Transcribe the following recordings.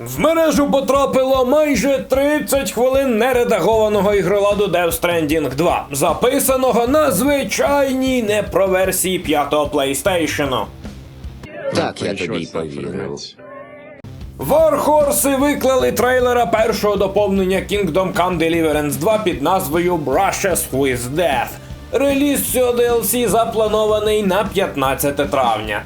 в мережу потрапило майже 30 хвилин нередагованого ігроладу Death Stranding 2, записаного на звичайній не про версії 5-го PlayStation. Так, я тобі повірив. Warhorse виклали трейлера першого доповнення Kingdom Come Deliverance 2 під назвою Brushes with Death. Реліз цього DLC запланований на 15 травня.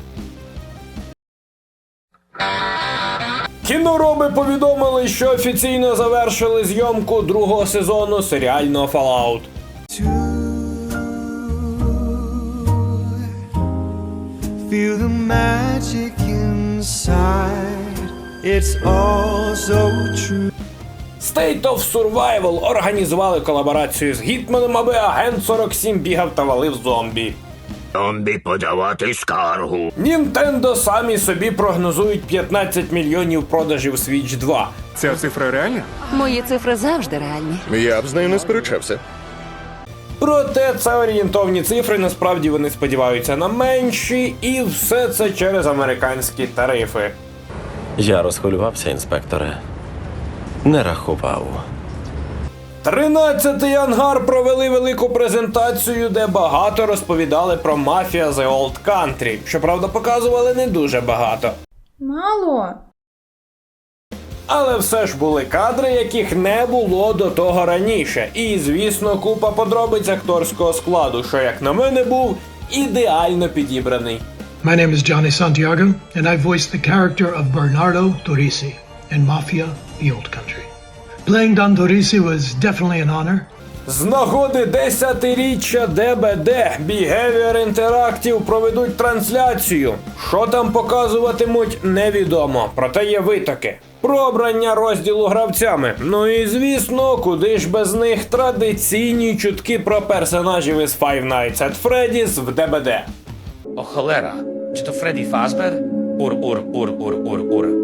Кінороби повідомили, що офіційно завершили зйомку другого сезону серіального Fallout. Feel the magic inside. It's all so true. State of Survival організували колаборацію з Гітманом, аби агент 47 бігав та валив зомбі. Зомбі подавати скаргу. Нінтендо самі собі прогнозують 15 мільйонів продажів Switch 2. Ця цифра реальна? Мої цифри завжди реальні. Я б з нею не сперечався. Проте це орієнтовні цифри, насправді вони сподіваються на менші, і все це через американські тарифи. Я розхвилювався, інспекторе. Не рахував. 13-й ангар провели велику презентацію, де багато розповідали про Mafia The Old Country. Щоправда, показували не дуже багато. Мало. Але все ж були кадри, яких не було до того раніше. І, звісно, купа подробиць акторського складу, що, як на мене, був ідеально підібраний. My name is Johnny Santiago, and I voiced the character of Bernardo Torrisi in Mafia The Old Country. Playing Don Torrisi was definitely an honor. З нагоди 10-річчя ДБД Behavior Interactive проведуть трансляцію. Що там показуватимуть, невідомо. Проте є витоки. Про обрання розділу гравцями. Ну і звісно, куди ж без них традиційні чутки про персонажів із Five Nights at Freddy's в ДБД. О, холера, чи то Фредді Фазбер? Ур,